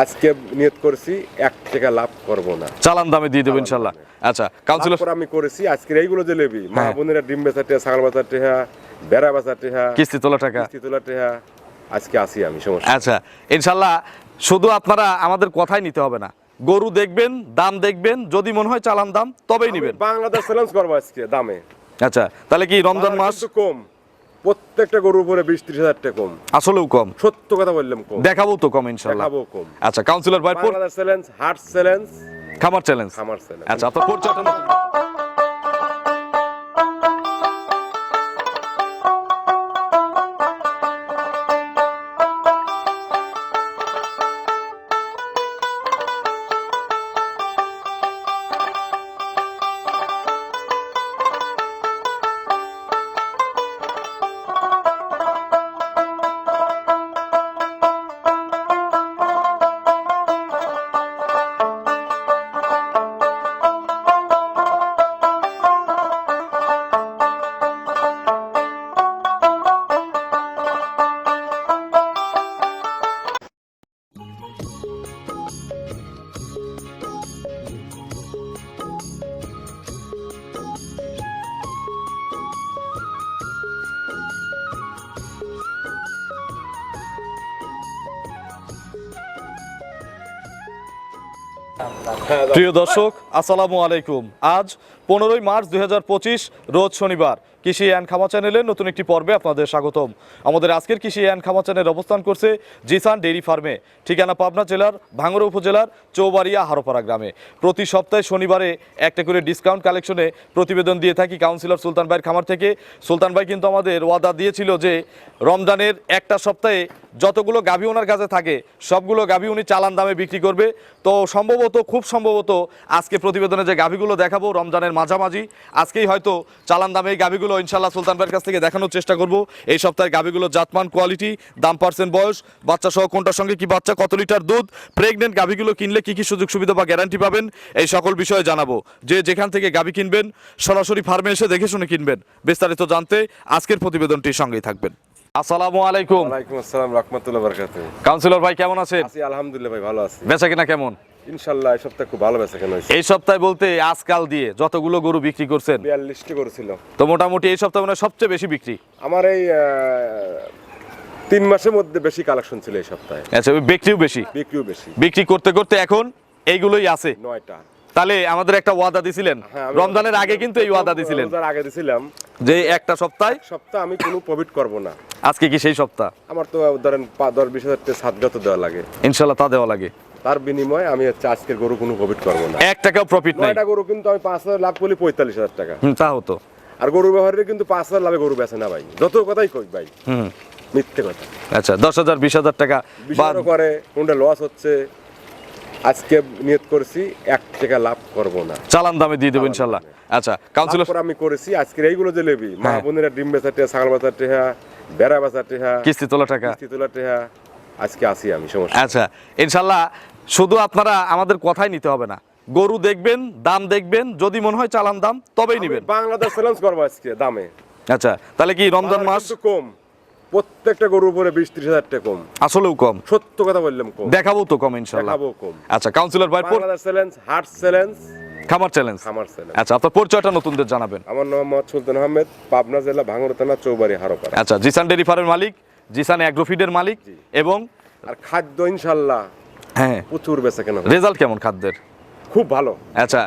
আজকে নিয়ত করেছি এক টাকা লাভ করব না। চালান দামে দিয়ে দেবো ইনশাল্লাহ। আচ্ছা কাউন্সিলর তারপর আমি করেছি আজকের এইগুলো যে লেবি মা বোনেরা ডিম বেচা টেহা ছাগল বেচা টেহা বেড়া বেচা টেহা কিস্তি তোলা টাকা। কিস্তি তোলা টেহা আজকে আসি আমি সমস্যা আচ্ছা ইনশাল্লাহ শুধু আপনারা আমাদের কথাই নিতে হবে না। গরু দেখবেন দাম দেখবেন যদি মনে হয় চালান দাম তবেই নেবেন। বাংলাদেশ চ্যালেঞ্জ করব আজকে দামে। আচ্ছা তাহলে কি রমজান মাস? কম। প্রত্যেকটা গরুর উপরে বিশ ত্রিশ হাজার টাকা কম। আসলেও কম। সত্য কথা বললাম কম। দেখাবো তো কম ইনশাল্লাহ। দেখাবো কম। আচ্ছা কাউন্সিলর ভাই চ্যালেঞ্জ হার্ট চ্যালেঞ্জ খামার চ্যালেঞ্জ খামার চ্যালেঞ্জ আচ্ছা আপনার পরিচয়টা প্রিয় দর্শক আসসালামু আলাইকুম। আজ পনেরোই মার্চ দুই হাজার পঁচিশ রোজ শনিবার। কৃষি অ্যান্ড খামা চ্যানেলের নতুন একটি পর্বে আপনাদের স্বাগতম। আমাদের আজকের কৃষি অ্যান্ড খামা চ্যানেল অবস্থান করছে জিসান ডেইরি ফার্মে, ঠিকানা পাবনা জেলার ভাঙ্গড়া উপজেলার চৌবাড়িয়া হারোপাড়া গ্রামে। প্রতি সপ্তাহে শনিবারে একটা করে ডিসকাউন্ট কালেকশনে প্রতিবেদন দিয়ে থাকি কাউন্সিলর সুলতান ভাইয়ের খামার থেকে। সুলতান ভাই কিন্তু আমাদের ওয়াদা দিয়েছিল যে, রমজানের একটা সপ্তাহে যতগুলো গাভী ওনার কাছে থাকে, সবগুলো গাভী উনি চালান দামে বিক্রি করবে। তো সম্ভবত, খুব সম্ভবত আজকে প্রতিবেদনে যে গাভীগুলো দেখাবো, রমজানের মাঝামাঝি, আজকেই হয়তো চালান দামে এই গাভীগুলো ইনশাল্লাহ সুলতান ভাইয়ের কাছ থেকে দেখানোর চেষ্টা করব। এই সপ্তাহে গাভীগুলো জাতমান কোয়ালিটি দাম পার্সেন্ট বয়স বাচ্চা সহ কোনটার সঙ্গে কি বাচ্চা কত লিটার দুধ প্রেগনেন্ট গাভীগুলো কিনলে কি কি সুযোগ সুবিধা বা গ্যারান্টি পাবেন এই সকল বিষয়ে জানাব। যে যেখান থেকে গাভী কিনবেন সরাসরি ফার্মে এসে দেখে শুনে কিনবেন। বিস্তারিত জানতে আজকের প্রতিবেদনটির সঙ্গেই থাকবেন। আসসালামু আলাইকুম। ওয়ালাইকুম আসসালাম রহমতুল্লাহ বরকাত কাউন্সিলর ভাই কেমন আছেন? আছি আলহামদুলিল্লাহ ভাই ভালো আছি। বেচা কিনা কেমন? ইনশাল্লাহ এই সপ্তাহে খুব ভালো বেচা কেন এই সপ্তাহে বলতে আজকাল দিয়ে যতগুলো গরু বিক্রি করছেন বিয়াল্লিশটি করেছিল তো মোটামুটি এই সপ্তাহে মানে সবচেয়ে বেশি বিক্রি? আমার এই তিন মাসের মধ্যে বেশি কালেকশন ছিল এই সপ্তাহে। আচ্ছা বিক্রিও বেশি? বিক্রিও বেশি। বিক্রি করতে করতে এখন এইগুলোই আছে? নয়টা। তাহলে আমাদের একটা ওয়াদা দিছিলেন। হ্যাঁ, রমজানের আগে কিন্তু এই ওয়াদা দিছিলেন। আগে দিছিলাম। যে একটা সপ্তাহে? সপ্তাহ আমি কোনো প্রফিট করব না। আজকে কি সেই সপ্তাহ? আমার তো ধরেন দশ বিশ হাজার দেওয়া লাগে। ইনশাল্লাহ তা দেওয়া লাগে। তার বিনিময়ে আমি হচ্ছে আজকের গরু কোনো প্রফিট করব না। এক টাকাও প্রফিট নাই। গরু কিন্তু আমি পাঁচ হাজার লাভ করলি পঁয়তাল্লিশ হাজার টাকা। হুম, তা। হতো আর গরু ব্যবহারের কিন্তু পাঁচ হাজার লাভে গরু বেচে না ভাই। যত কথাই কই ভাই। মিথ্যে কথা। আচ্ছা দশ হাজার বিশ হাজার টাকা করে কোনটা লস হচ্ছে আজকে নিয়ত করেছি এক টাকা লাভ করব না। চালান দামে দিয়ে দেবো ইনশাল্লাহ। আচ্ছা কাউন্সিলর আমি করেছি আজকের এইগুলো যে লেবি মা হ্যাঁ। বোনেরা ডিম বেচা টেহা ছাগল বেচা টেহা বেড়া বেচা টেহা কিস্তি তোলা টাকা। কিস্তি তোলা টেহা আজকে আসি আমি সমস্যা আচ্ছা ইনশাল্লাহ শুধু আপনারা আমাদের কথাই নিতে হবে না। গরু দেখবেন দাম দেখবেন যদি মনে হয় চালান দাম তবেই নেবেন। বাংলাদেশ চ্যালেঞ্জ করব আজকে দামে। আচ্ছা তাহলে কি রমজান মাস? কম। প্রত্যেকটা গরুর উপরে বিশ ত্রিশ হাজার টাকা কম। আসলেও কম। সত্য কথা বললাম কম। দেখাবো তো কম ইনশাল্লাহ। দেখাবো কম। আচ্ছা কাউন্সিলর ভাই বাংলাদেশ চ্যালেঞ্জ হার্ট চ্যালেঞ্জ খামার চ্যালেঞ্জ খামার চ্যালেঞ্জ আচ্ছা আপনার পরিচয়টা নতুনদের জানাবেন। আমার নাম মোহাম্মদ সুলতান আহমেদ পাবনা জেলা ভাঙড় থানা চৌবাড়ি হারোপাড়া। আচ্ছা জিসান ডেরি ফার্মের মালিক। জিসান অ্যাগ্রোফিডের মালিক এবং আর খাদ্য ইনশাল্লাহ হ্যাঁ। প্রচুর বেচা কেন রেজাল্ট কেমন খাদ্যের? খুব ভালো। আচ্ছা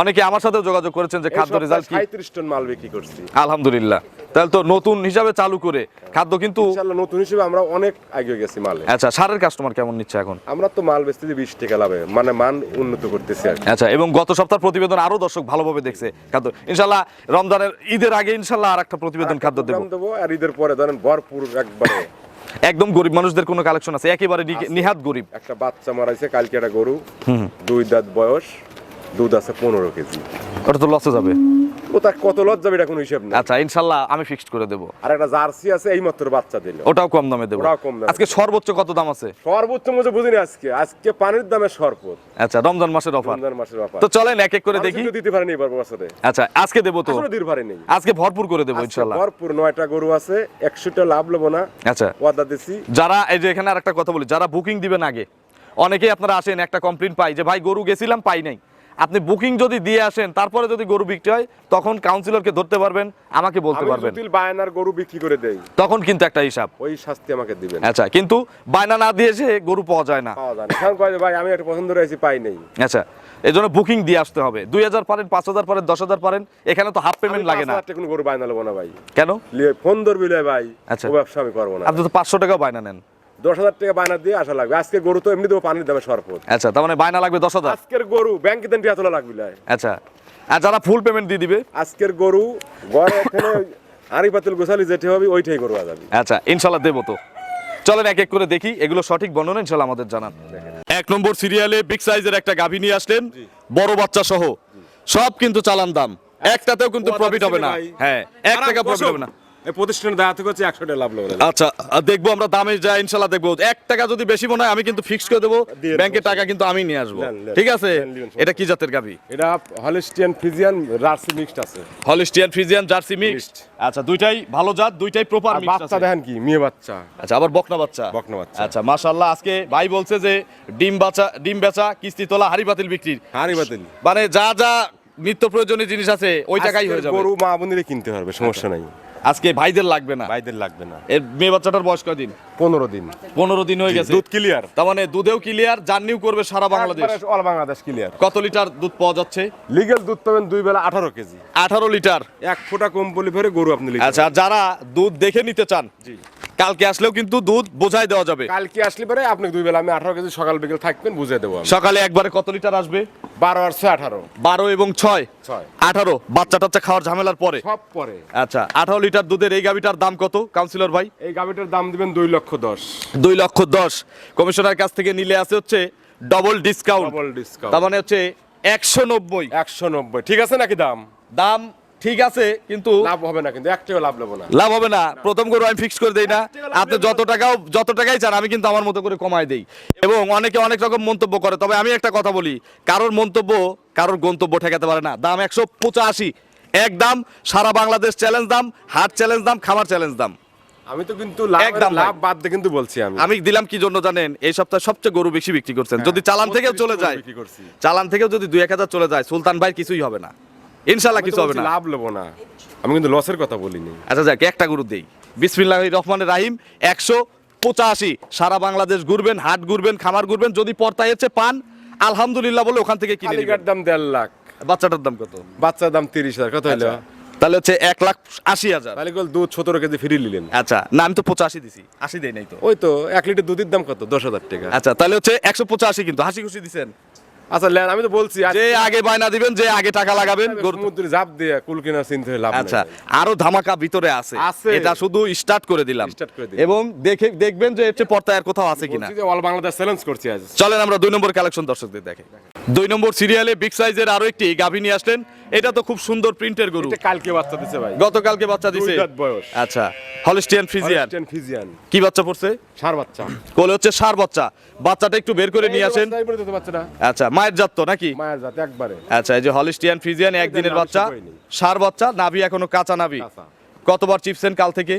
অনেকে আমার সাথেও যোগাযোগ করেছেন যে খাদ্য রেজাল্ট কি? সাঁত্রিশ টন মাল বিক্রি করছি। আলহামদুলিল্লাহ। তাহলে তো নতুন হিসাবে চালু করে খাদ্য কিন্তু ইনশাল্লাহ নতুন হিসেবে আমরা অনেক আগে গেছি মালে। আচ্ছা সারের কাস্টমার কেমন নিচ্ছে এখন? আমরা তো মাল বেচতেছি বিশ টাকা লাভে। মানে মান উন্নত করতেছি আর আচ্ছা এবং গত সপ্তাহ প্রতিবেদন আরও দর্শক ভালোভাবে দেখছে খাদ্য। ইনশাল্লাহ রমজানের ঈদের আগে ইনশাল্লাহ আর একটা প্রতিবেদন খাদ্য দেবো। দেবো আর ঈদের পরে ধরেন ভরপুর একবারে। একদম গরিব মানুষদের কোনো কালেকশন আছে একেবারে নিহাত গরিব। একটা বাচ্চা মারাইছে কালকে একটা গরু দুই দাঁত বয়স। দুধ আছে পনেরো কেজি। ওটা তো লসে যাবে। ও তার কত লজ যাবে এটা কোনো হিসাব নেই। আচ্ছা ইনশাল্লাহ আমি ফিক্সড করে দেবো। আর একটা জার্সি আছে এই মাত্র বাচ্চা দিল। ওটাও কম দামে দেবো। ওটাও কম দামে। আজকে সর্বোচ্চ কত দাম আছে? সর্বোচ্চ মজা বুঝিনি আজকে। আজকে পানির দামে সরপত আচ্ছা রমজান মাসের অফার রমজান মাসের ব্যাপার তো চলেন এক এক করে দেখি। দিতে পারেনি এবার বছরে। আচ্ছা আজকে দেবো তো। আসলে দিতে পারেনি। আজকে ভরপুর করে দেবো ইনশাল্লাহ। ভরপুর নয়টা গরু আছে একশোটা লাভ লবো না। আচ্ছা। ওয়াদা দিছি। যারা এই যে এখানে আরেকটা কথা বলি যারা বুকিং দিবেন আগে অনেকেই আপনারা আসেন একটা কমপ্লেন পাই যে ভাই গরু গেছিলাম পাই নাই। আপনি বুকিং যদি দিয়ে আসেন তারপরে যদি গরু বিক্রি হয় তখন কাউন্সিলরকে ধরতে পারবেন আমাকে বলতে পারবেন। বায়নার গরু বিক্রি করে দেই। তখন কিন্তু একটা হিসাব। ওই শাস্তি আমাকে দিবেন। আচ্ছা কিন্তু বায়না না দিয়ে এসে গরু পাওয়া যায় না। পাওয়া যায় না। কয় ভাই আমি একটা পছন্দ রয়েছি পাই নেই। আচ্ছা এই জন্য বুকিং দিয়ে আসতে হবে। দুই হাজার পারেন পাঁচ হাজার পারেন দশ হাজার পারেন এখানে তো হাফ পেমেন্ট লাগে না। কোনো গরু বায়না নেব না ভাই। কেন? ফোন ধরবি ভাই। আচ্ছা। ব্যবসা আমি করব না। আপনি তো পাঁচশো টাকাও বায়না নেন। দশ হাজার টাকা বায়না দিয়ে আসা লাগবে। আজকে গরু তো এমনি দেবো পানির দামে সরপত। আচ্ছা তার মানে বায়না লাগবে দশ হাজার? আজকের গরু ব্যাংকে দেন টিয়া তোলা লাগবে আচ্ছা। আর যারা ফুল পেমেন্ট দিয়ে দিবে? আজকের গরু ঘরে এখানে আড়ি পাতিল গোসালি যেতে হবে ওইটাই গরু আজাবি আচ্ছা ইনশাল্লাহ দেবো তো। চলেন এক এক করে দেখি এগুলো সঠিক বর্ণনা ইনশাল্লাহ আমাদের জানান। এক নম্বর সিরিয়ালে বিগ সাইজের একটা গাভী নিয়ে আসলেন বড় বাচ্চা সহ। সব কিন্তু চালান দাম। একটাতেও কিন্তু প্রফিট হবে না। হ্যাঁ এক টাকা প্রফিট হবে না। প্রতিষ্ঠানের দাঁড়াতে করছে একশো টাকা লাভ আচ্ছা দেখব আমরা দামে যা ইনশাল্লাহ দেখব। এক টাকা যদি বেশি মনে হয় আমি কিন্তু ফিক্স করে দেবো। ব্যাংকে টাকা কিন্তু আমি নিয়ে আসব। ঠিক আছে? এটা কি জাতের গাভী? এটা হলিস্টিয়ান ফিজিয়ান রার্সি মিক্সড আছে। হলিস্টিয়ান ফ্রিজিয়ান জার্সি মিক্সড আচ্ছা দুইটাই ভালো জাত দুইটাই প্রপার মিক্সড বাচ্চা দেখেন কি মেয়ে বাচ্চা। আচ্ছা আবার বকনা বাচ্চা? বকনা বাচ্চা। আচ্ছা মাশাআল্লাহ আজকে ভাই বলছে যে ডিম বাচ্চা ডিম বেচা কিস্তি তোলা হাড়ি বাতিল বিক্রি হাড়ি বাতিল। মানে যা যা নিত্য প্রয়োজনীয় জিনিস আছে ওই টাকাই হয়ে যাবে। গরু মা কিনতে পারবে সমস্যা নাই। আজকে ভাইদের লাগবে না। ভাইদের লাগবে না। এর মেয়ে বাচ্চাটার বয়স কয়দিন পনেরো দিন। পনেরো দিন হয়ে গেছে। দুধ ক্লিয়ার তার মানে দুধেও ক্লিয়ার জার্নিও করবে সারা বাংলাদেশ। অল বাংলাদেশ ক্লিয়ার কত লিটার দুধ পাওয়া যাচ্ছে? লিগেল দুধ পাবেন দুই বেলা আঠারো কেজি। আঠারো লিটার। এক ফোঁটা কম বলি ফেরে গরু আপনি আচ্ছা যারা দুধ দেখে নিতে চান জি। কালকে আসলেও কিন্তু দুধ বোঝাই দেওয়া যাবে। কালকে আসলে পরে আপনি দুই বেলা আমি আঠারো কেজি সকাল বিকেল থাকবেন বুঝে দেবো সকালে একবারে কত লিটার আসবে? বারো আর ছয় আঠারো। বারো এবং ছয়? ছয়। আঠারো? বাচ্চা টাচ্চা খাওয়ার ঝামেলার পরে? সব পরে। আচ্ছা আঠারো লিটার দুধের এই গাভিটার দাম কত কাউন্সিলর ভাই? এই গাভিটার দাম দিবেন দুই লক্ষ দশ। দুই লক্ষ দশ। কমিশনার কাছ থেকে নিলে আছে হচ্ছে ডবল ডিসকাউন্ট ডবল ডিসকাউন্ট তার মানে হচ্ছে একশো নব্বই। একশো নব্বই। ঠিক আছে নাকি দাম? দাম ঠিক আছে কিন্তু লাভ হবে না কিন্তু একটাও লাভ নেব না। লাভ হবে না। প্রথম গরু আমি ফিক্স করে দেই না। আপনি যত টাকাও যত টাকাই চান আমি কিন্তু আমার মতো করে কমায় দেই। এবং অনেকে অনেক রকম মন্তব্য করে। তবে আমি একটা কথা বলি কারোর মন্তব্য কারোর গন্তব্য ঠেকাতে পারে না। দাম একশো পঁচাশি। এক দাম সারা বাংলাদেশ চ্যালেঞ্জ দাম হাট চ্যালেঞ্জ দাম খামার চ্যালেঞ্জ দাম। আমি তো কিন্তু লাভ একদম লাভ বাদ দিয়ে কিন্তু বলছি আমি। আমি দিলাম কি জন্য জানেন? এই সপ্তাহে সবচেয়ে গরু বেশি বিক্রি করছেন। যদি চালান থেকেও চলে যায় চালান থেকেও যদি দুই এক হাজার চলে যায় সুলতান ভাই কিছুই হবে না। ইনশাল্লাহ কিছু হবে না। লাভ নেব না। আমি কিন্তু লসের কথা বলিনি। আচ্ছা যাক একটা গরু দেই। বিসমিল্লাহ রহমানের রাহিম একশো পঁচাশি। সারা বাংলাদেশ ঘুরবেন হাট ঘুরবেন খামার ঘুরবেন যদি পর্তায় হচ্ছে পান আলহামদুলিল্লাহ বলে ওখান থেকে কিনে নেবেন। দাম দেড় লাখ। বাচ্চাটার দাম কত? বাচ্চার দাম তিরিশ হাজার কত হলো আচ্ছা, তাহলে হচ্ছে এক লাখ আশি হাজার। তাহলে কল দুধ সতেরো কেজি ফ্রি নিলেন। আচ্ছা না আমি তো পঁচাশি দিছি আশি দেই নাই তো। ওই তো এক লিটার দুধের দাম কত? দশ হাজার টাকা। আচ্ছা তাহলে হচ্ছে একশো পঁচাশি কিন্তু হাসি খুশি দিছেন। আচ্ছা লেন আমি তো বলছি যে আগে বায়না দিবেন যে আগে টাকা লাগাবেন গরুমুদ্রি জাপ দিয়ে কুল কেনার চিন্তা লাভ আচ্ছা আরও ধামাকা ভিতরে আছে। এটা শুধু স্টার্ট করে দিলাম। Start করে দিলাম। এবং দেখে দেখবেন যে এতে পর্তায় আর কোথাও আছে কিনা। অল বাংলাদেশ চ্যালেঞ্জ করছি আজ। চলেন আমরা দুই নম্বর কালেকশন দর্শকদের দেখে। দুই নম্বর সিরিয়ালে বিগ সাইজের আরও একটি গাভী নিয়ে আসলেন। এটা তো খুব সুন্দর প্রিন্টের গরু। কালকে বাচ্চা দিছে ভাই। গতকালকে বাচ্চা দিছে। বয়স। আচ্ছা হলিস্টিয়ান ফ্রিজিয়ান কি বাচ্চা পড়ছে? সার বাচ্চা। কোলে হচ্ছে সার বাচ্চা। বাচ্চাটা একটু বের করে নিয়ে আসেন। এই এই আচ্ছা মায়ের জাত তো নাকি? মায়ের জাত একবারে। আচ্ছা এই যে হলিস্টিয়ান ফ্রিজিয়ান একদিনের বাচ্চা। সার বাচ্চা নাভি এখনও কাঁচা নাভি। কতবার চিপসেন কাল থেকে?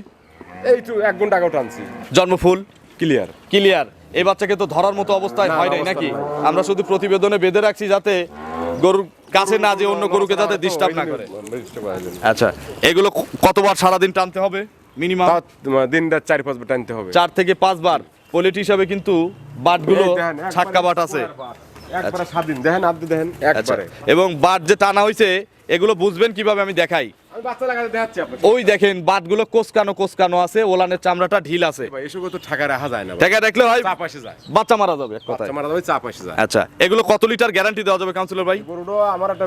এইটু এক ঘণ্টা আগেও টানছি। জন্মফুল? ক্লিয়ার ক্লিয়ার এই বাচ্চাকে তো ধরার মতো অবস্থায় হয় নাই নাকি? আমরা শুধু প্রতিবেদনে বেঁধে রাখছি যাতে গরুর কাছে না যে অন্য গরুকে যাতে ডিস্টার্ব না করে। আচ্ছা এগুলো কতবার সারাদিন টানতে হবে? মিনিমাম দিন রাত চার পাঁচ বার টানতে হবে। চার থেকে পাঁচবার। পোলেট হিসাবে কিন্তু বাটগুলো ছাক্কা বাট আছে। দেখেন আপনি দেখেন আচ্ছা একবারে এবং বাট যে টানা হয়েছে এগুলো বুঝবেন কীভাবে আমি দেখাই। আমি বাচ্চা লাগাতে দেখাচ্ছি আপনাকে। ওই দেখেন বাটগুলো কোসকানো কোসকানো আছে ওলানের চামড়াটা ঢিল আছে। ভাই তো ঠাকা রাখা যায় না ভাই। দেখা দেখলে চাপ আসে যায়। বাচ্চা মারা যাবে এক কথায়। মারা যাবে চাপ আসে যায়। আচ্ছা এগুলো কত লিটার গ্যারান্টি দেওয়া যাবে কাউন্সিলর ভাই? গরুটা আমার একটা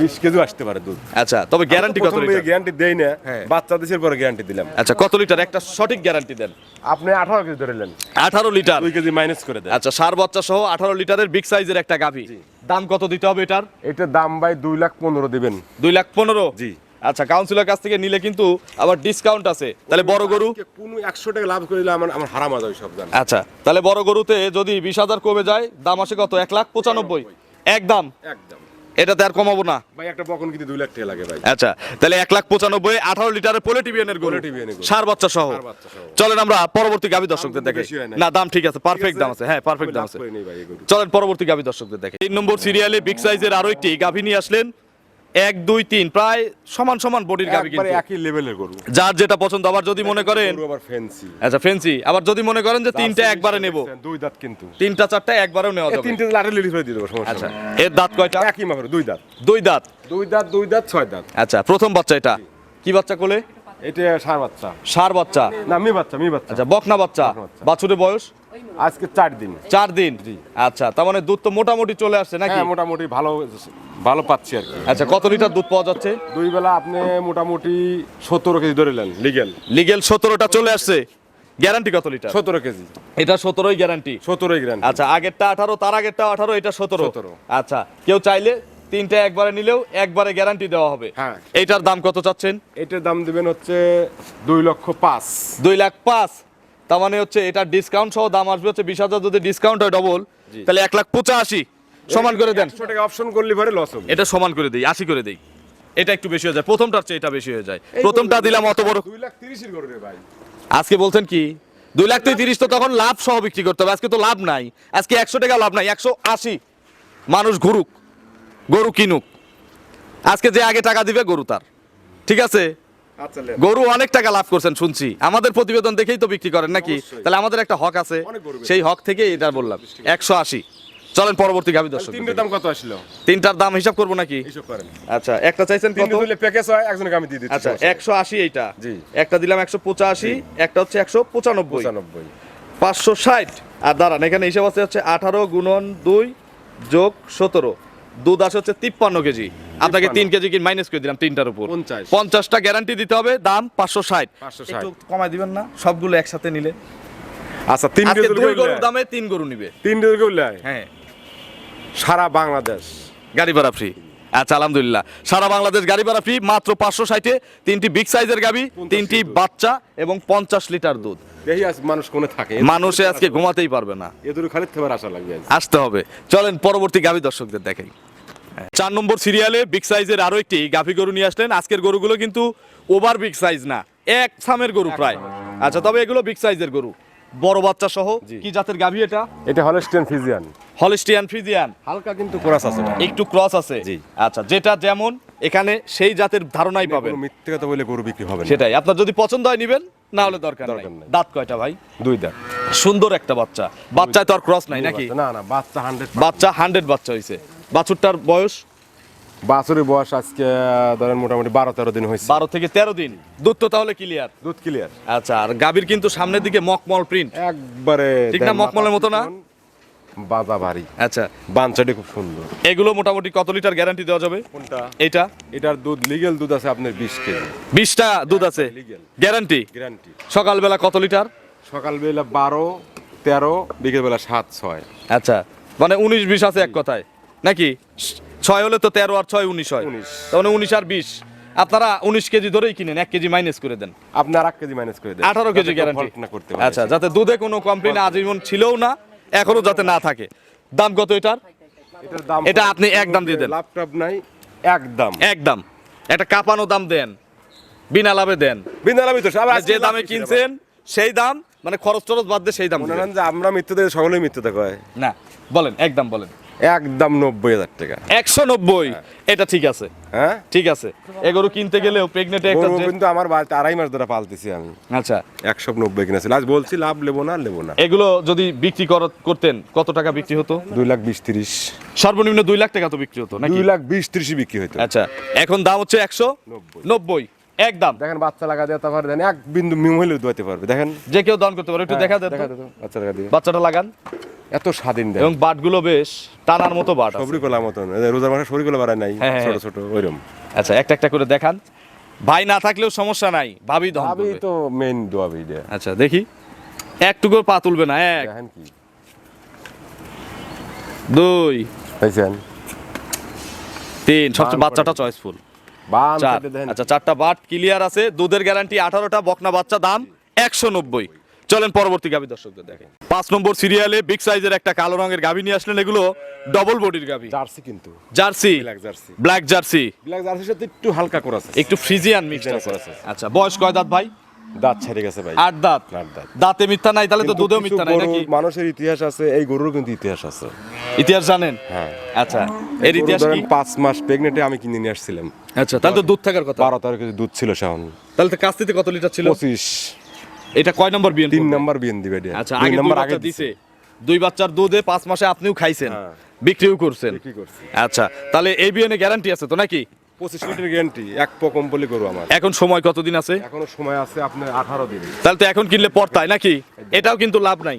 যে কেজি আসতে পারে দুধ। আচ্ছা তবে গ্যারান্টি কত লিটার? গ্যারান্টি দেই না হ্যাঁ। বাচ্চা দেশের পরে গ্যারান্টি দিলাম। আচ্ছা কত লিটার? একটা সঠিক গ্যারান্টি দেন। আপনি আঠারো কেজি ধরেলেন আঠারো লিটার। দুই কেজি মাইনাস করে দেন। আচ্ছা সার বাচ্চা সহ আঠারো লিটারের বিগ সাইজের একটা গাভী। দাম কত দিতে হবে এটার? এটা দাম ভাই দুই লাখ পনেরো দিবেন। দুই লাখ পনেরো? জি। আচ্ছা কাউন্সিলর কাছ থেকে নিলে কিন্তু আবার ডিসকাউন্ট আছে। তাহলে বড় গরু? কোনো একশো টাকা লাভ করিলে আমার আমার হারাম যাবে সব জান। আচ্ছা তাহলে বড় গরুতে যদি বিশ হাজার কমে যায় দাম আসে কত? এক লাখ পঁচানব্বই। একদম একদম এটাতে আর কমাবো না। ভাই একটা বকন কিন্তু দুই লাখ টাকা লাগে ভাই। আচ্ছা তাহলে এক লাখ পঁচানব্বই আঠারো লিটারের পোলে টিভিএনের গরু। সার বাচ্চা সহ। চলেন আমরা পরবর্তী গাবি দর্শকদের দেখে। না। দাম ঠিক আছে পারফেক্ট দাম আছে। হ্যাঁ পারফেক্ট দাম আছে। চলেন পরবর্তী গাবি দর্শকদের দেখে। তিন নম্বর সিরিয়ালে বিগ সাইজের আরও একটি গাভিনী নিয়ে আসলেন। এক দুই তিন প্রায় সমান সমান বডির গাবি কিন্তু। একই লেভেলের গরু। যার যেটা পছন্দ আবার যদি মনে করেন আবার ফ্যান্সি আচ্ছা ফেন্সি আবার যদি মনে করেন যে তিনটা একবারে নেব। দুই দাঁত কিন্তু। তিনটা চারটা একবারেও নেওয়া যাবে। তিনটা লাটে লিলিস হয়ে দেবো সমস্যা আচ্ছা এর দাঁত কয়টা? একই মাপের দুই দাঁত। দুই দাঁত। দুই দাঁত দুই দাঁত ছয় দাঁত। আচ্ছা প্রথম বাচ্চা এটা। কি বাচ্চা কোলে? এটা সার বাচ্চা। সার বাচ্চা? না মি বাচ্চা মি বাচ্চা। আচ্ছা বকনা বাচ্চা। বাছুরের বয়স? আজকে চার দিন। চার দিন? আচ্ছা তার মানে দুধ তো মোটামুটি চলে আসছে নাকি? হ্যাঁ মোটামুটি ভালো ভালো পাচ্ছি আর কি। আচ্ছা কত লিটার দুধ পাওয়া যাচ্ছে? দুই বেলা আপনি মোটামুটি সতেরো কেজি ধরে নেন লিগেল। লিগেল সতেরোটা চলে আসছে। গ্যারান্টি কত লিটার? সতেরো কেজি। এটা সতেরোই গ্যারান্টি। সতেরোই গ্রাম আচ্ছা আগেরটা আঠারো তার আগেরটা আঠারো এটা সতেরো। 17 আচ্ছা কেউ চাইলে তিনটা একবারে নিলেও একবারে গ্যারান্টি দেওয়া হবে। হ্যাঁ। এইটার দাম কত চাচ্ছেন? এটার দাম দিবেন হচ্ছে দুই লক্ষ পাঁচ। দুই লাখ পাঁচ। তার মানে হচ্ছে এটার ডিসকাউন্ট সহ দাম আসবে হচ্ছে বিশ হাজার যদি ডিসকাউন্ট হয় ডবল তাহলে এক লাখ পঁচাশি। সমান করে দেন। টাকা অপশন করলে পরে লস হবে। এটা সমান করে দিই আশি করে দিই। এটা একটু বেশি হয়ে যায়। প্রথমটার চেয়ে এটা বেশি হয়ে যায়। প্রথমটা দিলাম অত বড় দুই লাখ তিরিশের করে রে ভাই। আজকে বলছেন কি? দুই লাখ তুই তিরিশ তো তখন লাভ সহ বিক্রি করতে হবে। আজকে তো লাভ নাই। আজকে একশো টাকা লাভ নাই একশো আশি মানুষ ঘুরুক। গরু কিনুক। আজকে যে আগে টাকা দিবে গরু তার। ঠিক আছে? আচ্ছা গরু অনেক টাকা লাভ করছেন শুনছি। আমাদের প্রতিবেদন দেখেই তো বিক্রি করেন নাকি? তাহলে আমাদের একটা হক আছে। সেই হক থেকে এটা বললাম। একশো আশি। চলেন পরবর্তী গাভী দর্শক তিনটের দাম কত আসলো? তিনটার দাম হিসাব করব নাকি? এইসব করেন। আচ্ছা একটা চাইছেন কত? দিলে প্যাকেজ হয় একজন আমি দিয়ে দিচ্ছি আচ্ছা একশো আশি এইটা। জি। একটা দিলাম একশো পঁচাশি একটা হচ্ছে একশো পঁচানব্বই। পঁচানব্বই। পাঁচশো ষাট। আর দাঁড়ান এখানে হিসাব আছে হচ্ছে আঠারো গুণন দুই যোগ সতেরো। দুধ আছে হচ্ছে তিপ্পান্ন কেজি। আপনাকে তিন কেজি কি মাইনাস করে দিলাম তিনটার উপর। পঞ্চাশটা গ্যারান্টি দিতে হবে দাম পাঁচশো ষাট। একটু কমাই দিবেন না? সবগুলো একসাথে নিলে। আচ্ছা তিন কেজি দুই গরুর দামে তিন গরু নিবে। তিন কেজি করলে হ্যাঁ। সারা বাংলাদেশ। গাড়ি ভাড়া ফ্রি আচ্ছা আলহামদুলিল্লাহ। সারা বাংলাদেশ গাড়ি ভাড়া ফ্রি মাত্র পাঁচশো ষাটে। তিনটি বিগ সাইজের গাবি তিনটি বাচ্চা এবং পঞ্চাশ লিটার দুধ। মানুষ কোনে থাকে। মানুষে আজকে ঘুমাতেই পারবে না। এদের খালি আশা লাগবে আসতে হবে। চলেন পরবর্তী গাভী দর্শকদের দেখাই। চার নম্বর সিরিয়ালে বিগ সাইজের আরও একটি গাভী গরু নিয়ে আসলেন। আজকের গরুগুলো কিন্তু ওভার বিগ সাইজ না এক সামের গরু প্রায়। আচ্ছা তবে এগুলো বিগ সাইজের গরু। বড় বাচ্চা সহ কি জাতের গাভী এটা? এটা হলস্টিয়ান ফিজিয়ান হলিস্টিয়ান ফ্রিজিয়ান হালকা কিন্তু কোরাস আছে একটু ক্রস আছে? জি। আচ্ছা যেটা যেমন এখানে সেই জাতের ধারণাই পাবেন। মিথ্যে কথা বলে গরু বিক্রি হবে সেটাই আপনার যদি পছন্দ হয় নিবেন না হলে দরকার নাই। দরকার নাই। দাঁত কয়টা ভাই? দুই দাঁত। সুন্দর একটা বাচ্চা। বাচ্চায় তো আর ক্রস নাই নাকি? না না বাচ্চা হান্ড্রেড বাচ্চা হান্ড্রেড বাচ্চা হয়েছে বাছুরটার বয়স? বাছুরের বয়স আজকে ধরেন মোটামুটি বারো তেরো দিন হয়েছে। বারো থেকে তেরো দিন। দুধ তো তাহলে ক্লিয়ার দুধ ক্লিয়ার আচ্ছা আর গাভীর কিন্তু সামনের দিকে মকমল প্রিন্ট একবারে ঠিক না, দেন মখমলের মতো না? বাজা ভারী আচ্ছা। বাঞ্চাটি খুব সুন্দর। এগুলো মোটামুটি কত লিটার গ্যারান্টি দেওয়া যাবে? কোনটা? এটা এটার দুধ লিগেল দুধ আছে আপনার বিশ কেজি। বিশটা দুধ আছে. গ্যারান্টি গ্যারান্টি সকালবেলা কত লিটার? সকালবেলা বারো তেরো বিকেলবেলা সাত ছয়। আচ্ছা মানে উনিশ বিশ আছে এক কথায়। নাকি? ছয় হলে তো তেরো আর ছয় উনিশ হয়। 19 তার মানে উনিশ আর বিশ। আপনারা উনিশ কেজি ধরেই কিনেন এক কেজি মাইনাস করে দেন। আপনি আর এক কেজি মাইনাস করে দেন। আঠারো কেজি গ্যারান্টি আচ্ছা যাতে দুধে কোনো কমপ্লেন আজীবন ছিলও না এখনও যাতে না থাকে। দাম কত এটার? এটার দাম এটা আপনি একদম দিয়ে দেন। ল্যাপটপ নাই একদম একদম একটা কাঁপানো দাম দেন বিনা লাভে দেন। বিনা লাভই তো মানে যে দামে কিনছেন সেই দাম মানে খরচ টরচ বাদ দিয়ে সেই দাম? মনে আমরা মিথ্যে সকলেই মিথ্যে কয়। না বলেন একদম বলেন। একদম নব্বই হাজার টাকা। একশো নব্বই? এটা ঠিক আছে। হ্যাঁ? ঠিক আছে। এগুলো কিনতে গেলেও প্রেগনেন্ট একটা কিন্তু আমার বাড়িতে আড়াই মাস ধরে পালতেছি আমি। আচ্ছা। একশো নব্বই কিনেছিল আজ বলছি লাভ লেবো না লেবো না। এগুলো যদি বিক্রি কর- করতেন কত টাকা বিক্রি হতো? দুই লাখ বিশ তিরিশ। সর্বনিম্ন দুই লাখ টাকা তো বিক্রি হতো নাকি? দুই লাখ বিশ ত্রিশই বিক্রি হইতো। আচ্ছা। এখন দাম হচ্ছে একশো নব্বই। একদম। দেখেন বাচ্চা লাগা দিয়ে তারপরে দেন এক বিন্দু মিম হলেও দোয়াতে পারবে দেখেন। যে কেউ দান করতে পারে একটু দেখা দেন দেখা তো। দে তো, বাচ্চা লাগা দিয়ে। বাচ্চাটা লাগান। এত স্বাধীন দেয় এবং বাটগুলো বেশ টানার মতো বাট আছে। সবরি কলা মতন রোজার মাসে সবরি কলা বাড়ায় নাই হ্যাঁ, হ্যাঁ, ছোট হ্যাঁ। ছোট ওইরকম। আচ্ছা একটা একটা করে দেখান। ভাই না থাকলেও সমস্যা নাই ভাবি আমি করবে। তো মেইন দোয়াবি দেয়। আচ্ছা দেখি। একটুকু পা তুলবে না এক। দেখেন কি। দুই। তিন সবচেয়ে বাচ্চাটা চয়েসফুল চার। আচ্ছা চারটা বাট ক্লিয়ার আছে। দুধের গ্যারান্টি আঠারোটা বকনা বাচ্চা দাম একশো নব্বই। চলেন পরবর্তী গাভি দর্শকদের দেখেন পাঁচ নম্বর সিরিয়ালে বিগ সাইজের একটা কালো রঙের গাভি নিয়ে আসলেন। এগুলো ডবল বডির গাভি। জার্সি কিন্তু। Jersey? Black jersey. Black jersey. Black জার্সির সাথে একটু হালকা করা আছে। একটু ফ্রিজিয়ান ফ্রিজিয়ান করা আছে। আচ্ছা বয়স কয় দাঁত ভাই? দাঁত ছেড়ে গেছে ভাই। আট দাঁত? আট দাঁত। দাঁতে মিথ্যা নাই তাহলে তো দুধেও মিথ্যা নাই নাকি? মানুষের ইতিহাস আছে এই গরুর কিন্তু ইতিহাস আছে। ইতিহাস জানেন? হ্যাঁ। আচ্ছা এর ইতিহাস কি? পাঁচ মাস প্রেগনেন্টে আমি কিনে নিয়ে আসছিলাম। আচ্ছা তাহলে তো দুধ থাকার কথা। বারো দুধ ছিল তাহলে তো কাস্তিতে কত লিটার ছিল? পঁচিশ। এটা কয় নম্বর বিয়ে তিন নম্বর বিয়েন দিবে আচ্ছা আগে নম্বর আগে দিছে। দুই বাচ্চার দুধে পাঁচ মাসে আপনিও খাইছেন হ্যাঁ। বিক্রিও করছেন। আচ্ছা তাহলে এই বিয়ে গ্যারান্টি আছে তো নাকি? পঁচিশ লিটার গ্যারান্টি এক প গরু আমার। এখন সময় কতদিন আছে? এখনও সময় আছে আপনার আঠারো দিন। তাহলে তো এখন কিনলে পড়তায় নাকি? এটাও কিন্তু লাভ নাই।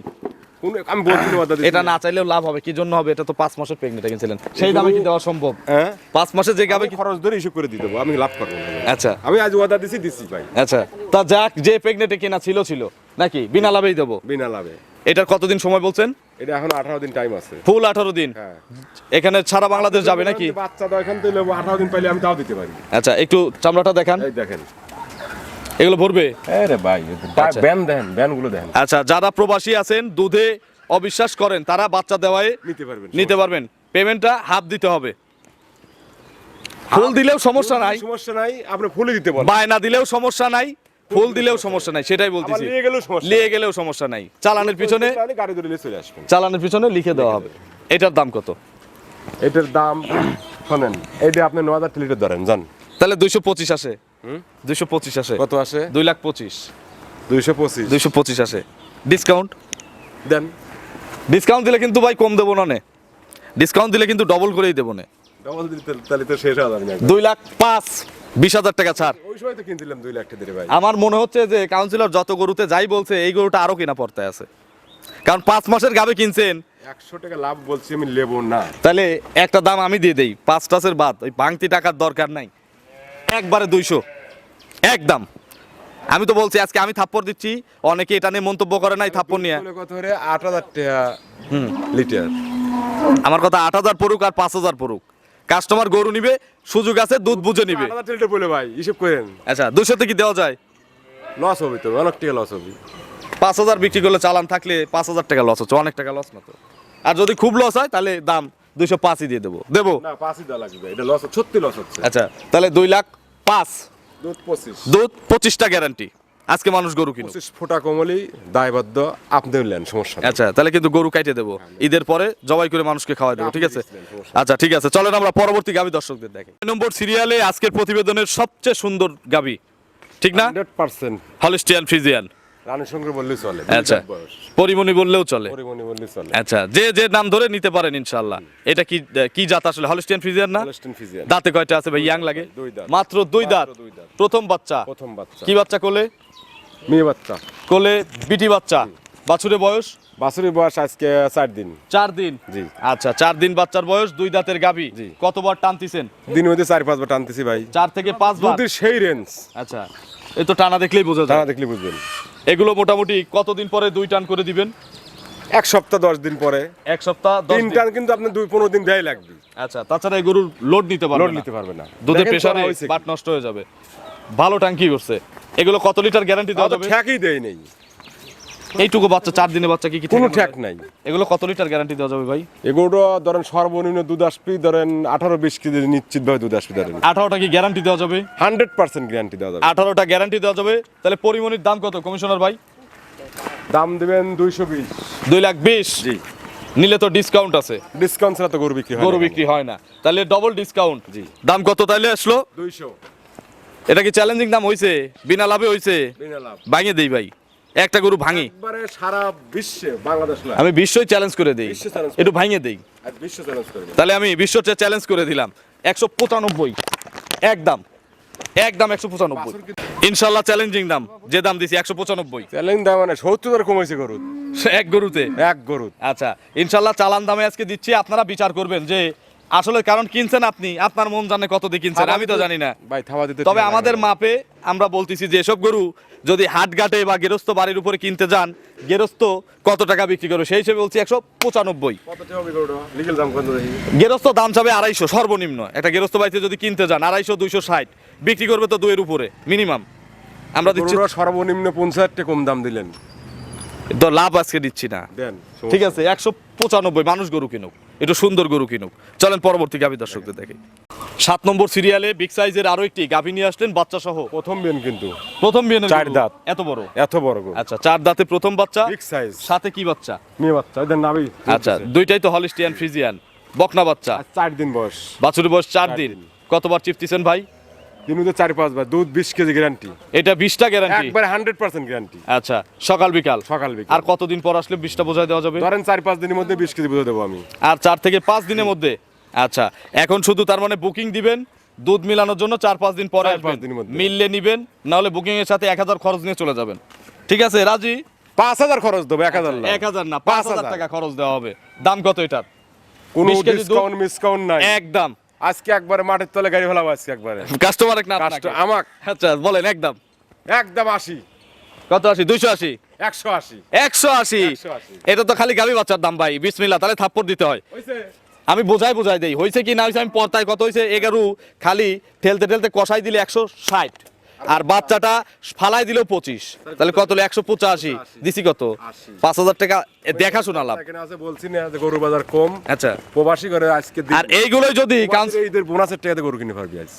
কোন আমি বলছি এটা না চাইলেও লাভ হবে কি জন্য হবে? এটা তো পাঁচ মাসের প্রেগনেন্ট কিনছিলেন সেই দামে কি দেওয়া সম্ভব? হ্যাঁ? পাঁচ মাসে যে গাবে খরচ ধরে করে দিয়ে দেবো আমি লাভ করব আচ্ছা। আমি আজ ওয়াদা দিছি দিছি ভাই। আচ্ছা। তা যাক যে প্রেগনেন্টে কেনা ছিল ছিল। নাকি? বিনা লাভেই দেবো। বিনা লাভে। এটার কতদিন সময় বলছেন? এটা এখন আঠারো দিন টাইম আছে। ফুল আঠারো দিন? হ্যাঁ। এখানে সারা বাংলাদেশ যাবে নাকি? বাচ্চা দাও এখান থেকে আঠারো দিন পাইলে আমি তাও দিতে পারি। আচ্ছা একটু চামড়াটা দেখান। এই দেখেন। এগুলো ভরবে? আরে ভাই আচ্ছা। ব্যান দেন দেন। আচ্ছা যারা প্রবাসী আছেন দুধে অবিশ্বাস করেন তারা বাচ্চা দেওয়ায় নিতে পারবেন নিতে পারবেন। পেমেন্টটা হাফ দিতে হবে। ফুল দিলেও সমস্যা নাই। সমস্যা নাই আপনি ফুলে দিতে পারেন বায়না দিলেও সমস্যা নাই। ফুল দিলেও সমস্যা নাই সেটাই বলতেছি। নিয়ে গেলেও সমস্যা নিয়ে নাই। চালানের পিছনে নিয়ে চালানের পিছনে লিখে দেওয়া হবে। এটার দাম কত? এটার দাম শোনেন এইটা আপনি ন হাজার লিটার ধরেন জান। তাহলে দুইশো পঁচিশ আসে। দুইশো পঁচিশ আসে। কত আসে? দুই লাখ পঁচিশ। দুইশো পঁচিশ। দুইশো পঁচিশ আসে। ডিসকাউন্ট দেন। ডিসকাউন্ট দিলে কিন্তু ভাই কম দেবো না নে। ডিসকাউন্ট দিলে কিন্তু ডবল করেই দেবো না। তাহলে তো শেষ হওয়া না দুই লাখ পাঁচ বিশ হাজার টাকা ছাড়। ওই সময় তো কিনছিলাম দুই লাখ টাকা ভাই। আমার মনে হচ্ছে যে কাউন্সিলর যত গরুতে যাই বলছে এই গরুটা আরও কিনা পড়তে আছে। কারণ পাঁচ মাসের গাবে কিনছেন। একশো টাকা লাভ বলছি আমি লেবো না। তাহলে একটা দাম আমি দিয়ে দেই পাঁচ টাসের বাদ ওই ভাঙতি টাকার দরকার নাই। একবারে দুইশো। একদম। আমি তো বলছি আজকে আমি থাপ্পড় দিচ্ছি অনেকে এটা নিয়ে মন্তব্য করে নাই থাপ্পড় নিয়ে। আট হাজার টাকা লিটার। আমার কথা আট হাজার পড়ুক আর পাঁচ হাজার পড়ুক। কাস্টমার গরু নিবে সুযোগ আছে দুধ বুঝে নিবে। বলে ভাই হিসেব করেন। আচ্ছা দুশোতে কি দেওয়া যায়? লস হবে তো অনেক টাকা লস হবে। পাঁচ হাজার বিক্রি করলে চালান থাকলে পাঁচ হাজার টাকা লস হচ্ছে অনেক টাকা লস না তো। আর যদি খুব লস হয় তাহলে দাম দুইশো পাঁচই দিয়ে দেবো। দেবো? না পাঁচই দেওয়া লাগবে এটা লস সত্যি লস হচ্ছে। আচ্ছা তাহলে দুই লাখ পাঁচ। দুধ পঁচিশ। দুধ পঁচিশটা গ্যারান্টি আজকে মানুষ গরু কিনুক। ফোটা কমলি দায়বদ্ধ আপনি নেন সমস্যা আচ্ছা তাহলে কিন্তু গরু কাইটে দেবো। ঈদের পরে জবাই করে মানুষকে খাওয়াই দেবো ঠিক আছে? আচ্ছা ঠিক আছে চলেন আমরা পরবর্তী গাবি দর্শকদের দেখে। নম্বর সিরিয়ালে আজকের প্রতিবেদনের সবচেয়ে সুন্দর গাবি ঠিক না? Hundred percent. হলিস্টিয়ান চলে আচ্ছা পরিমণি বললেও চলে। পরিমণি বললেই চলে। আচ্ছা যে যে নাম ধরে নিতে পারেন ইনশাল্লাহ এটা কি কি জাত আসলে হলিস্টিয়ান ফ্রিজিয়ান না। দাঁতে কয়টা আছে ভাই? ইয়াং লাগে। মাত্র দুই দাঁত। মাত্র দুই দাঁত। প্রথম বাচ্চা। প্রথম বাচ্চা। কি বাচ্চা কোলে? মেয়ে বাচ্চা। কোলে বিটি বাচ্চা। বাছুরের বয়স? বাছুরের বয়স আজকে চার দিন। চার দিন? জি। আচ্ছা চার দিন বাচ্চার বয়স দুই দাঁতের গাভী। জি। কতবার টানতিছেন? দিন মধ্যে চার পাঁচবার টানতেছি ভাই। চার থেকে পাঁচ বার সেই রেঞ্জ আচ্ছা এই তো টানা দেখলেই বোঝা টানা যায় দেখলে বুঝবেন। এগুলো মোটামুটি কতদিন পরে দুই টান করে দিবেন? এক সপ্তাহ দশ দিন পরে। এক সপ্তাহ তিন টান কিন্তু আপনার দুই পনেরো দিন দেয় লাগবে। আচ্ছা তাছাড়া এই গরুর লোড নিতে পারবে লোড নিতে পারবে না। দুধের হয়েছে বাট নষ্ট হয়ে যাবে। ভালো ট্যাঙ্কি করছে? এগুলো কত লিটার গ্যারান্টি দেওয়া যাবে? ঠেকই দেয় নেই। এইটুকু বাচ্চা চার দিনে বাচ্চা কি কি কোনো ঠেক নাই। এগুলো কত লিটার গ্যারান্টি দেওয়া যাবে ভাই? এগুলো ধরেন সর্বনিম্ন দুধ আসবি ধরেন আঠারো বিশ কেজি নিশ্চিত ভাবে দুধ আসবি ধরেন। আঠারোটা কি গ্যারান্টি দেওয়া যাবে? হান্ড্রেড পার্সেন্ট গ্যারান্টি দেওয়া যাবে। আঠারোটা গ্যারান্টি দেওয়া যাবে। তাহলে পরিমণির দাম কত কমিশনার ভাই? দাম দেবেন দুইশো বিশ। দুই লাখ বিশ? জি। নিলে তো ডিসকাউন্ট আছে। ডিসকাউন্ট ছাড়া তো গরু বিক্রি হয় গরু বিক্রি হয় না। তাহলে ডবল ডিসকাউন্ট জি। দাম কত তাইলে আসলো? দুইশো। এটা কি চ্যালেঞ্জিং দাম হইছে? বিনা লাভে হইছে? বিনা লাভ। ভাঙে দেই ভাই। একটা গরু ভাঙি। একবারে সারা বিশ্বে বাংলাদেশ নয়। আমি বিশ্বই চ্যালেঞ্জ করে দেই। একটু ভাঙে দেই। বিশ্ব চ্যালেঞ্জ করবে তাহলে আমি বিশ্ব চ্যালেঞ্জ করে দিলাম। একশো পঁচানব্বই। একদম। একদম একশো পঁচানব্বই। ইনশাল্লাহ চ্যালেঞ্জিং দাম। যে দাম দিছি একশো পঁচানব্বই। চ্যালেঞ্জ দাম মানে সত্তর হাজার কমেছে গরু। এক গরুতে? এক গরু। আচ্ছা ইনশাল্লাহ চালান দামে আজকে দিচ্ছি। আপনারা বিচার করবেন যে আসলে কারণ কিনছেন আপনি আপনার মন জানে কত দিয়ে কিনছেন আমি তো জানি না। ভাই থাবা দিতে তবে আমাদের মাপে আমরা বলতেছি যে এসব গরু যদি হাটঘাটে বা গেরস্ত বাড়ির উপরে কিনতে যান গেরস্ত কত টাকা বিক্রি করবে? সেই হিসেবে বলছি একশো পঁচানব্বই। গেরস্ত দাম চাবে আড়াইশো সর্বনিম্ন। একটা গেরস্ত বাড়িতে যদি কিনতে যান আড়াইশো দুইশো ষাট। বিক্রি করবে তো দুইয়ের উপরে মিনিমাম। আমরা দিচ্ছি সর্বনিম্ন পঞ্চাশ টাকা কম দাম দিলেন। তো লাভ আজকে দিচ্ছি না। দেন ঠিক আছে একশো পঁচানব্বই মানুষ গরু কিনুক। একটু সুন্দর গরু কিনুক। চলেন পরবর্তী গাভী দর্শকদের দেখে। সাত নম্বর সিরিয়ালে বিগ সাইজের আরও একটি গাভী নিয়ে আসলেন বাচ্চা সহ প্রথম বেন কিন্তু। প্রথম বিয়ানের চার দাঁত। এত বড়? এত বড় গরু। আচ্ছা চার দাঁতে প্রথম বাচ্চা। বিগ সাইজ সাথে কি বাচ্চা? মেয়ে বাচ্চা এদের নাবি আচ্ছা দুইটাই তো হলিস্টিয়ান ফ্রিজিয়ান বকনা বাচ্চা। চার দিন বয়স। বাছুরের বয়স চার দিন। কতবার চিপতেছেন ভাই? দিনুতে চার পাঁচ বার দুধ বিশ কেজি গ্যারান্টি এটা বিশটা গ্যারান্টি একবার হান্ড্রেড পার্সেন্ট গ্যারান্টি আচ্ছা সকাল বিকাল? সকাল বিকাল। আর কতদিন পর আসলে বিশটা বোঝাই দেওয়া যাবে? ধরেন চার পাঁচ দিনের মধ্যে বিশ কেজি বুঝে দেবো আমি। আর চার থেকে পাঁচ দিনের মধ্যে? আচ্ছা এখন শুধু তার মানে বুকিং দিবেন দুধ মিলানোর জন্য চার পাঁচ দিন পরে আসবেন পাঁচ দিনের মধ্যে। মিললে নিবেন নাহলে বুকিং এর সাথে এক হাজার খরচ নিয়ে চলে যাবেন। ঠিক আছে রাজি? পাঁচ হাজার খরচ দেবো এক হাজার এক হাজার না পাঁচ হাজার টাকা খরচ দেওয়া হবে। দাম কত এটার? কোনো 20 কেজি দুধ? ডিসকাউন্ট মিসকাউন্ট নাই। একদম। আজকে একবারে মাঠের তলে গাড়ি ফেলাবো আজকে একবারে। কাস্টমার এক না আমাক। আচ্ছা বলেন একদম। একদম আশি। কত আশি? দুইশো আশি? একশো আশি। একশো আশি? এটা তো খালি গাবি বাচ্চার দাম ভাই। বিসমিল্লা তাহলে থাপ্পড় দিতে হয়। আমি বোঝাই বোঝাই দেই। হয়েছে কি না হয়েছে আমি পর্তায় কত হয়েছে এগারো। খালি ঠেলতে ঠেলতে কষাই দিলে একশো ষাট। আর বাচ্চাটা ফালাই দিলেও পঁচিশ। তাহলে কত হলো? একশো পঁচাশি। দিছি কত? পাঁচ হাজার টাকা এ দেখা শোনা লাভ বলছি না যে গরু বাজার কম। আচ্ছা। প্রবাসী করে আজকে আর এইগুলোই যদি ঈদের বোনাসের টাকাতে গরু কিনে পারবি আজ।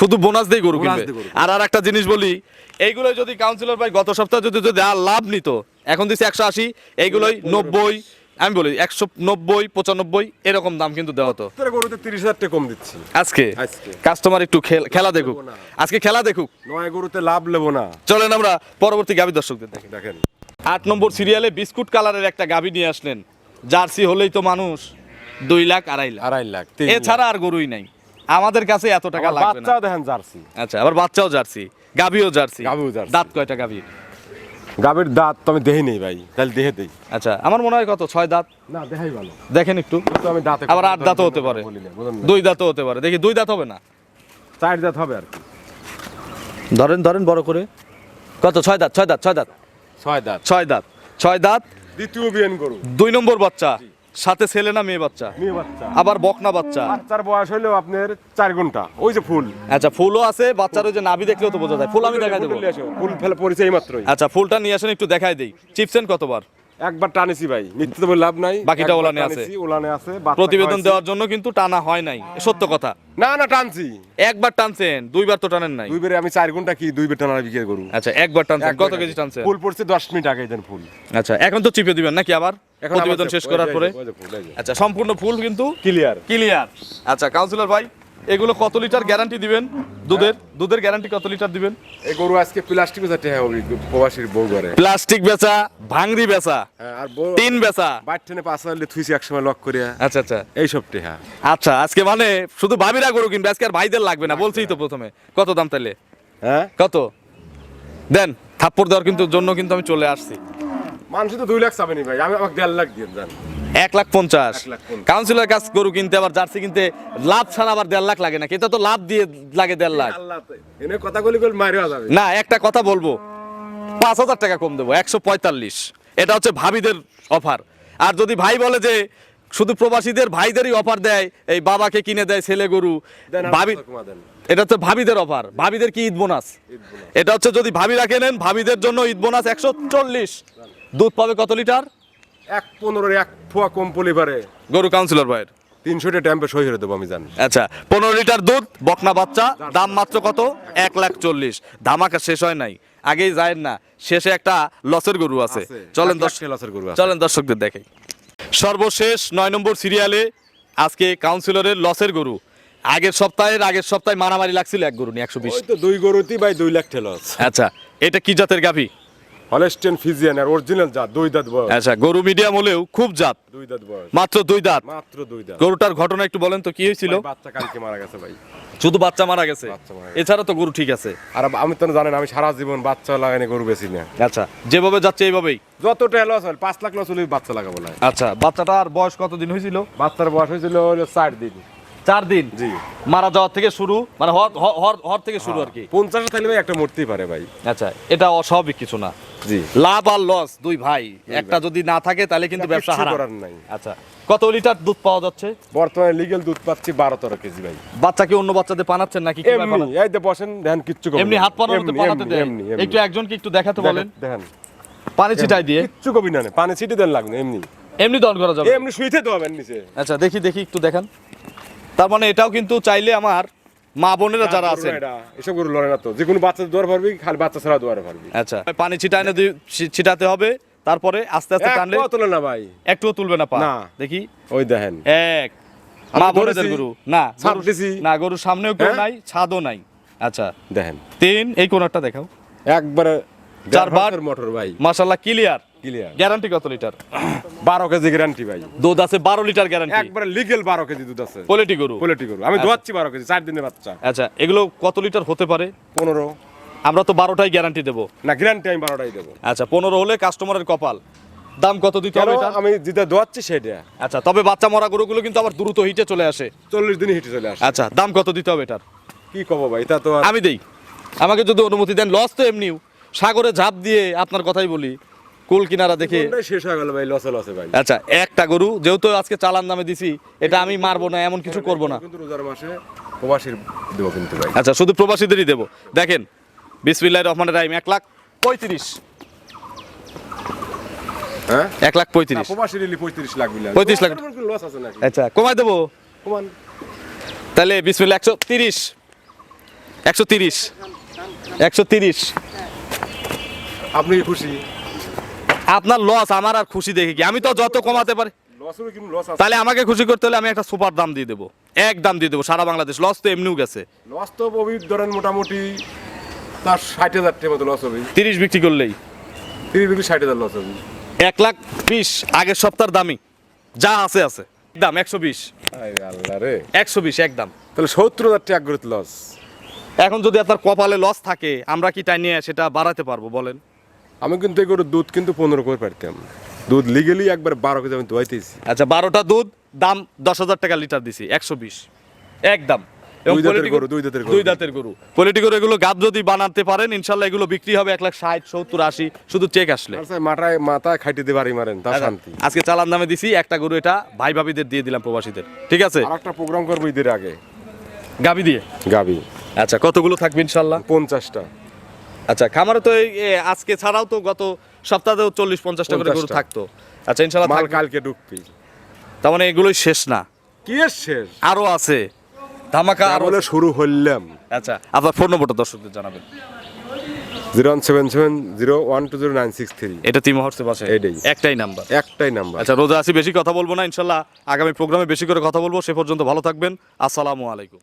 শুধু বোনাস দিয়ে গরু কিনবে। আর আর একটা জিনিস বলি এইগুলো যদি কাউন্সিলর ভাই গত সপ্তাহে যদি যদি আর লাভ নিত এখন দিচ্ছে একশো আশি এইগুলোই নব্বই আমি বলি একশো নব্বই পঁচানব্বই এরকম দাম কিন্তু দেওয়া হতো গরুতে তিরিশ হাজার টাকা কম দিচ্ছি। আজকে। কাস্টমার একটু খেলা দেখুক। আজকে খেলা দেখুক। নয় গরুতে লাভ নেব না। চলেন আমরা পরবর্তী গাভী দর্শকদের দেখি। দেখেন। আট নম্বর সিরিয়ালে বিস্কুট কালারের একটা গাভী নিয়ে আসলেন। জার্সি হলেই তো মানুষ। দুই লাখ আড়াই লাখ। আড়াই লাখ এছাড়া আর গরুই নাই। আমাদের কাছে এত টাকা। লাগবে না। বাচ্চাও দেখেন জার্সি। আচ্ছা আবার বাচ্চাও জার্সি। গাভীও জার্সি। গাভীও জার্সি। দাঁত কয়টা গাভীর গাবের দাঁত তো আমি দেহি নেই ভাই তাহলে দেহে দেই। আচ্ছা আমার মনে হয় কত? ছয় দাঁত? না দেখাই ভালো। দেখেন একটু। তো আমি দাঁতে আবার আট দাঁতও হতে পারে? দুই দাঁতও হতে পারে। দেখি দুই দাঁত হবে না? চার দাঁত হবে আর কি। ধরেন ধরেন বড় করে। কত? ছয় দাঁত ছয় দাঁত ছয় দাঁত। ছয় দাঁত। ছয় দাঁত ছয় দাঁত। দ্বিতীয় বিয়ান গরু। দুই নম্বর বাচ্চা। সাথে ছেলে না মেয়ে বাচ্চা? মেয়ে বাচ্চা। আবার বকনা বাচ্চা? বাচ্চার বয়স হলো আপনার চার ঘণ্টা। ওই যে ফুল। আচ্ছা ফুলও আছে বাচ্চার ওই যে নাভি দেখলেও তো বোঝা যায়। ফুল আমি দেখাই দেবো। ফুল ফুল ফেলে পরিচয় মাত্রই। আচ্ছা ফুলটা নিয়ে আসেন একটু দেখাই দেই। চিপসেন কতবার? একবার টানেছি ভাই মিথ্যে তো বলে লাভ নাই। বাকিটা ওলানে আছে। ওলানে আছে প্রতিবেদন দেওয়ার জন্য কিন্তু টানা হয় নাই সত্য কথা। না না টানছি। একবার টানছেন দুইবার তো টানেন নাই। দুই বেরে আমি চার ঘণ্টা কি দুই বের টানা বিক্রি গরু আচ্ছা একবার টানছেন কত কেজি টানছেন? ফুল পড়ছে দশ মিনিট আগে দেন ফুল। আচ্ছা এখন তো চিপে দিবেন নাকি আবার? প্রতিবেদন শেষ করার পরে? আচ্ছা সম্পূর্ণ ফুল কিন্তু ক্লিয়ার ক্লিয়ার। আচ্ছা কাউন্সিলর ভাই? এগুলো কত লিটার গ্যারান্টি দিবেন? দুধের? দুধের গ্যারান্টি কত লিটার দিবেন? এই গরু আজকে প্লাস্টিক বেচাতে হ্যাঁ ওই প্রবাসীর বউ করে প্লাস্টিক বেচা ভাঙড়ি বেচা হ্যাঁ, আর টিন বেচা। বাইর পাঁচ হাজার থুইছি একসময় লক করিয়া। আচ্ছা আচ্ছা। এই সব টেহা। আচ্ছা আজকে মানে শুধু ভাবিরা গরু কিনবে আজকে আর ভাইদের লাগবে না বলছেই তো প্রথমে। কত দাম তাইলে? হ্যাঁ? কত? দেন থাপ্পড় দেওয়ার কিন্তু জন্য কিন্তু আমি চলে আসছি। মানুষ তো দুই লাখ চাবেনি ভাই আমি আমাকে দেড় লাখ দিয়ে দেন। এক লাখ পঞ্চাশ। কাউন্সিলর কাছ গরু কিনতে আবার জার্সি কিনতে লাভ ছাড়া আবার দেড় লাখ লাগে না এটা তো লাভ দিয়ে লাগে দেড় লাখ। কথা যাবে। না একটা কথা বলব পাঁচ হাজার টাকা কম দেবো একশো পঁয়তাল্লিশ। এটা হচ্ছে ভাবিদের অফার আর যদি ভাই বলে যে শুধু প্রবাসীদের ভাইদেরই অফার দেয় এই বাবাকে কিনে দেয় ছেলে গরু ভাবি এটা হচ্ছে ভাবিদের অফার ভাবিদের কি ঈদ বোনাস। এটা হচ্ছে যদি ভাবিরা কেনেন ভাবিদের জন্য ঈদ বোনাস একশো চল্লিশ। দুধ পাবে কত লিটার? এক পনেরো এক ফোয়া কম পলি গরু কাউন্সিলর ভাইয়ের? তিনশোটা ট্যাম্পে সই করে দেবো আমি জানি। আচ্ছা পনেরো লিটার দুধ বকনা বাচ্চা দাম মাত্র কত? এক লাখ চল্লিশ। ধামাকা শেষ হয় নাই। আগেই যায় না শেষে একটা লসের গরু আছে। চলেন দর্শক লসের গরু চলেন দর্শকদের দেখে। সর্বশেষ নয় নম্বর সিরিয়ালে আজকে কাউন্সিলরের লসের গরু। আগের সপ্তাহের আগের সপ্তাহে মারামারি লাগছিল এক গরু নিয়ে একশো বিশ। তো দুই গরুতেই ভাই দুই লাখ ঠেলস। আচ্ছা এটা কি জাতের গাভী? হলেস্টেন ফিজিয়ান আর অরিজিনাল জাত দুই দাঁত বয়স। আচ্ছা গরু মিডিয়াম হলেও খুব জাত। দুই দাঁত বয়স। মাত্র দুই দাঁত। মাত্র দুই দাঁত। গরুটার ঘটনা একটু বলেন তো কি হয়েছিল? বাচ্চা কালকে মারা গেছে ভাই। শুধু বাচ্চা মারা গেছে। এছাড়া তো গরু ঠিক আছে। আর আমি তো জানেন আমি সারা জীবন বাচ্চা লাগাইনি গরু বেশি না। আচ্ছা যেভাবে যাচ্ছে এইভাবেই? যত টাকা লস হয় পাঁচ লাখ লস হলে বাচ্চা লাগাবো না। আচ্ছা বাচ্চাটার বয়স কতদিন হয়েছিল? বাচ্চার বয়স হয়েছিল হলো চার দিন। চার দিন। জি। মারা যাওয়ার থেকে শুরু মানে হর থেকে শুরু আর কি। পঞ্চাশ থাকলে ভাই একটা মরতেই পারে ভাই। আচ্ছা এটা অস্বাভাবিক কিছু না। জি। লাভ আর লস দুই ভাই। একটা যদি না থাকে তাহলে কিন্তু ব্যবসা করার নাই। আচ্ছা কত লিটার দুধ পাওয়া যাচ্ছে? বর্তমানে লিগেল দুধ পাচ্ছি বারো তেরো কেজি ভাই। বাচ্চা কি অন্য বাচ্চাদের পানাচ্ছেন নাকি এমনি এই যে বসেন দেখেন কিচ্ছু এমনি হাত পানানোতে পানাতে দেয়। একটু একজনকে একটু দেখাতে বলেন। দেখেন। পানি ছিটাই দিয়ে। কিচ্ছু কবি না পানি ছিটে দেন লাগবে এমনি। এমনি দহন করা যাবে। এমনি শুইতে দেবেন নিচে। আচ্ছা দেখি দেখি একটু দেখান। তার মানে এটাও কিন্তু চাইলে আমার মা বোনেরা যারা আছে এসব গরু লড়ে না তো। যে কোনো বাচ্চা দৌড় পারবি খালি বাচ্চা ছাড়া দৌড়ে পারবি আচ্ছা পানি ছিটায় না দিয়ে- ছি- ছিটাতে হবে তারপরে আস্তে আস্তে টানলে পাও তোলে না ভাই। একটুও তুলবে না পা। না। দেখি। ওই দেখেন। এক। মা বোনেদের গরু। না। না গরুর সামনেও কেউ হ্যাঁ? নাই ছাদও নাই। আচ্ছা। দেখেন। তিন এই কোনটা দেখাও। একবারে চার বার। মোটর ভাই। মাশাল্লাহ ক্লিয়ার। ক্লিয়ার গ্যারান্টি কত লিটার বারো কেজি গ্যারান্টি ভাই। দুধ আছে বারো লিটার গ্যারান্টি একবারে লিগেল বারো কেজি দুধ আছে। গরু। গরু। আমি দোয়াচ্ছি বারো কেজি চার দিনের বাচ্চা। আচ্ছা এগুলো কত লিটার হতে পারে? পনেরো। আমরা তো বারোটাই গ্যারান্টি দেবো। না গ্যারান্টি আমি বারোটাই দেবো। আচ্ছা পনেরো হলে কাস্টমারের কপাল। দাম কত দিতে হবে এটা? আমি যেটা দোয়াচ্ছি সেটা। আচ্ছা তবে বাচ্চা মরা গরুগুলো কিন্তু আবার দ্রুত হিটে চলে আসে। চল্লিশ দিনে হিটে চলে আসে। আচ্ছা দাম কত দিতে হবে এটার? কি কব ভাই তা তো আমি দেই। আমাকে যদি অনুমতি দেন লস তো এমনিও। সাগরে ঝাঁপ দিয়ে আপনার কথাই বলি। কুল কিনারা দেখে। শেষ হয়ে গেল ভাই লসে লসে ভাই। আচ্ছা একটা গরু যেহেতু আজকে চালান দামে দিছি এটা আমি মারবো না এমন কিছু করব না। কিন্তু রোজার মাসে প্রবাসীর দেবো কিন্তু ভাই। আচ্ছা শুধু প্রবাসীদেরই দেবো। দেখেন বিসমিল্লাহ রহমান রাহিম এক লাখ পঁয়ত্রিশ। হ্যাঁ? এক লাখ পঁয়ত্রিশ। প্রবাসী নিলি পঁয়ত্রিশ লাখ 35 লাখ। লস আছে নাকি? আচ্ছা কমাই দেবো? কমান। তাহলে বিসমিল্লা একশো তিরিশ। একশো তিরিশ। একশো তিরিশ। আপনি খুশি? আপনার লস আমার আর খুশি দেখে কি? আমি তো যত কমাতে পারি। তাহলে আমাকে খুশি করতে হলে আমি একটা সুপার দাম দিয়ে দেবো। এক দাম দিয়ে দেবো সারা বাংলাদেশ। লস তো এমনিও গেছে। লস তো ববি ধরেন মোটামুটি তার ষাট হাজার টাকার মতো লস হবে। তিরিশ বিক্রি করলেই। তিরিশ বিক্রি ষাট হাজার লস হবে। এক লাখ বিশ আগের সপ্তাহের দামি যা আছে আছে। দাম একশো বিশ। আই আল্লাহ রে। একশো বিশ একদম তাহলে সত্তর হাজার টাকা লস এখন যদি আপনার কপালে লস থাকে আমরা কি টাই নিয়ে সেটা বাড়াতে পারব বলেন? আমি কিন্তু এই গরুর দুধ কিন্তু পনেরো করে পারতাম। দুধ লিগেলি একবার বারো কেজি আমি দোয়াইতেছি আচ্ছা বারোটা দুধ দাম দশ হাজার টাকা লিটার দিছি একশো বিশ। একদম। দুই দাঁতের গরু, দুই গরু। দুই দাঁতের গরু। কোয়ালিটি গরু এগুলো গাব যদি বানাতে পারেন ইনশাল্লাহ এগুলো বিক্রি হবে এক লাখ ষাট সত্তর আশি শুধু চেক আসলে। আচ্ছা মাথায় মাথায় খাইতে দিয়ে বাড়ি মারেন তা আচ্ছা, শান্তি। আজকে চালান দামে দিছি একটা গরু এটা ভাই ভাবিদের দিয়ে দিলাম প্রবাসীদের। ঠিক আছে? একটা প্রোগ্রাম করব ঈদের আগে। গাবি দিয়ে? গাবি। আচ্ছা কতগুলো থাকবে ইনশাল্লাহ? পঞ্চাশটা। আচ্ছা খামারে তো এই আজকে ছাড়াও তো গত সপ্তাহেও চল্লিশ পঞ্চাশটা করে গরু থাকতো। আচ্ছা ইনশাল্লাহ মাল কালকে ঢুকবি তার মানে এগুলোই শেষ না? কি এর শেষ? আরও আছে। ধামাকা আরও বলে শুরু হইলাম। আচ্ছা আপনার ফোন নম্বরটা দর্শকদের জানাবেন। Zero one seven seven zero one two zero nine six three. এটা তিন মুহূর্তে পাশে। এটাই। একটাই নাম্বার। একটাই নাম্বার। আচ্ছা রোজা আসি বেশি কথা বলব না ইনশাল্লাহ। আগামী প্রোগ্রামে বেশি করে কথা বলব। সে পর্যন্ত ভালো থাকবেন। আসসালামু আলাইকুম।